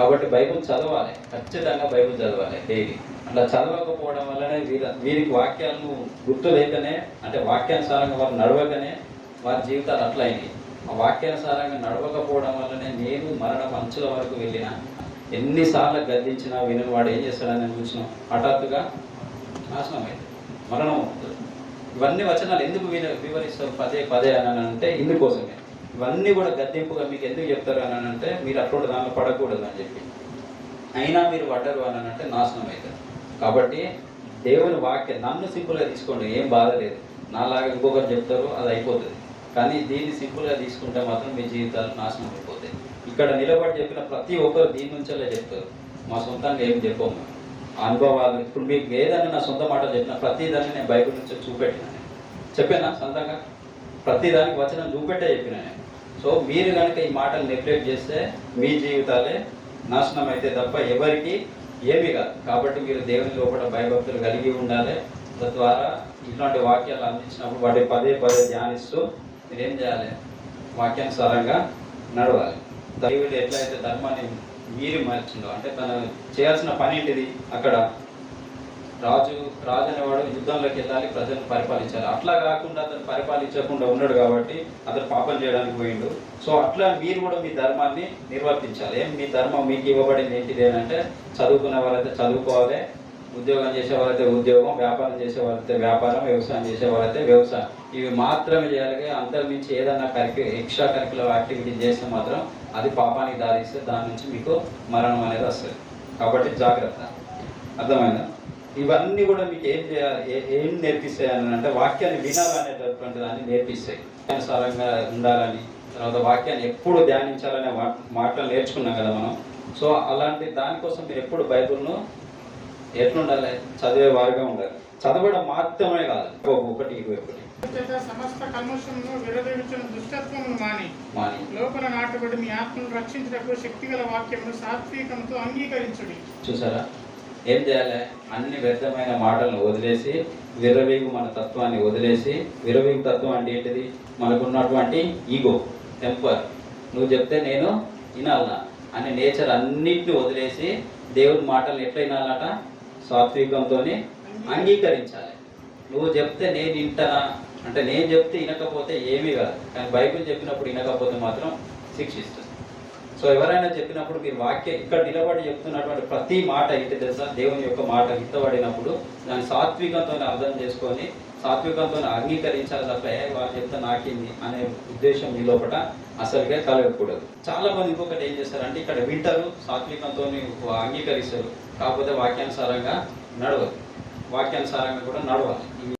కాబట్టి బైబుల్ చదవాలి. ఖచ్చితంగా బైబుల్ చదవాలి. డైలీ. అట్లా చదవకపోవడం వల్లనే వీర వీరికి వాక్యాలను గుర్తు లేకనే అంటే వాక్యానుసారంగా వారు నడవకనే వారి జీవితాలు అట్లా ఆ వాక్యానుసారంగా నడవకపోవడం వల్లనే నేను మరణం అంచుల వరకు వెళ్ళిన. ఎన్నిసార్లు గద్దించినా వినని వాడు ఏం చేస్తాడని చూసినాం. హఠాత్తుగా నాశనం అయింది మరణం అవుతుంది. ఇవన్నీ వచనాలు ఎందుకు విన వివరిస్తారు? పదే పదే అని అంటే ఇందుకోసమే. ఇవన్నీ కూడా గద్దెంపుగా మీకు ఎందుకు చెప్తారు అని అంటే మీరు అటువంటి దాంట్లో పడకూడదు అని చెప్పి. అయినా మీరు పడ్డరు అని అంటే నాశనం అవుతారు కాబట్టి దేవుని వాక్యం నన్ను సింపుల్గా తీసుకోండి ఏం బాధ లేదు. నాలాగా ఇంకొకరు చెప్తారు అది అయిపోతుంది. కానీ దీన్ని సింపుల్గా తీసుకుంటే మాత్రం మీ జీవితాలు నాశనం అయిపోతాయి. ఇక్కడ నిలబడి చెప్పిన ప్రతి ఒక్కరు దీని నుంచేలా చెప్తారు. మా సొంతంగా ఏం చెప్పము. అనుభవాలు ఇప్పుడు మీకు ఏదైనా నా సొంత మాట చెప్పిన ప్రతిదాన్ని నేను బైబిల్ నుంచి చూపెట్టిన చెప్పానా సొంతంగా? ప్రతి దానికి వచనం చూపెట్టే చెప్పిన సో మీరు కనుక ఈ మాటలు నెగ్లెక్ట్ చేస్తే మీ జీవితాలే నాశనం అయితే తప్ప ఎవరికి ఏమీ కాదు. కాబట్టి మీరు దేవుని లోపల భయభక్తులు కలిగి ఉండాలి. తద్వారా ఇట్లాంటి వాక్యాలు అందించినప్పుడు వాటి పదే పదే ధ్యానిస్తూ మీరేం చేయాలి? వాక్యానుసారంగా నడవాలి. దేవుడు ఎట్లయితే ధర్మాన్ని మీరు మార్చిందో అంటే తను చేయాల్సిన పని ఏంటిది? అక్కడ రాజు రాజు అనేవాడు యుద్ధంలోకి వెళ్ళాలి ప్రజలను పరిపాలించాలి. అట్లా కాకుండా అతను పరిపాలించకుండా ఉన్నాడు కాబట్టి అతను పాపం చేయడానికి పోయిండు. సో అట్లా మీరు కూడా మీ ధర్మాన్ని నిర్వర్తించాలి. ఏం మీ ధర్మం మీకు ఇవ్వబడింది ఏంటిది అంటే చదువుకున్న వాళ్ళైతే చదువుకోవాలి ఉద్యోగం చేసేవారైతే ఉద్యోగం వ్యాపారం చేసే వ్యాపారం వ్యవసాయం చేసేవారైతే వ్యవసాయం. ఇవి మాత్రమే చేయాలి అంతకుమించి ఏదైనా కరిక్యు ఎక్స్ట్రా కరిక్యులర్ యాక్టివిటీ చేస్తే మాత్రం అది పాపానికి దారిస్తే దాని నుంచి మీకు మరణం అనేది వస్తుంది. కాబట్టి జాగ్రత్త. అర్థమైందా? ఇవన్నీ కూడా మీకు ఏం చేయాలి ఏ- ఏం నేర్పిస్తాయి అని అంటే వాక్యాన్ని వినాలనేటటువంటి దాన్ని నేర్పిస్తాయి. అనుసారంగా ఉండాలని తర్వాత వాక్యాన్ని ఎప్పుడు ధ్యానించాలనే వా- మాటలు నేర్చుకున్నాం కదా మనం. సో అలాంటి దానికోసం మీరు ఎప్పుడు బైబిల్ను ఎట్లుండాలి? చదివే వారుగా ఉండాలి. చదవడం మాత్రమే కాదు. ఒకటి ఒకటి. సమస్త కల్మషమును విరదీయుచున్న దుష్టత్వమును మాని. మాని. లోపల నాటబడి మీ ఆత్మను రక్షించుటకు శక్తిగల వాక్యమును సాత్వికంతో అంగీకరించుడి. చూసారా? ఏం చేయాలి? అన్ని వ్యర్థమైన మాటలను వదిలేసి విరవీగు మన తత్వాన్ని వదిలేసి విరవీగు తత్వం అంటే ఏంటిది? మనకున్నటువంటి ఈగో టెంపర్ నువ్వు చెప్తే నేను వినాలనా అనే నేచర్ అన్నిటిని వదిలేసి దేవుని మాటలు ఎట్లా వినాలట సాత్వికంతో అంగీకరించాలి. నువ్వు చెప్తే నేను వింటానా అంటే నేను చెప్తే వినకపోతే ఏమీ కాదు. కానీ బైబిల్ చెప్పినప్పుడు వినకపోతే మాత్రం శిక్షిస్తుంది. సో ఎవరైనా చెప్పినప్పుడు మీరు వాక్యం ఇక్కడ నిలబడి చెప్తున్నటువంటి ప్రతి మాట ఏంటి తెలుసా? దేవుని యొక్క మాట హితబడినప్పుడు దాన్ని సాత్వికంతో అర్థం చేసుకొని సాత్వికంతో అంగీకరించాలి తప్ప వాళ్ళు చెప్తే నాకింది? అనే ఉద్దేశం మీ లోపల అసలుగా కలగకూడదు చాలా మంది ఇంకొకటి ఏం చేస్తారంటే ఇక్కడ వింటారు సాత్వికంతో అంగీకరిస్తారు. కాకపోతే వాక్యానుసారంగా నడవదు వాక్యానుసారంగా కూడా నడవాలి.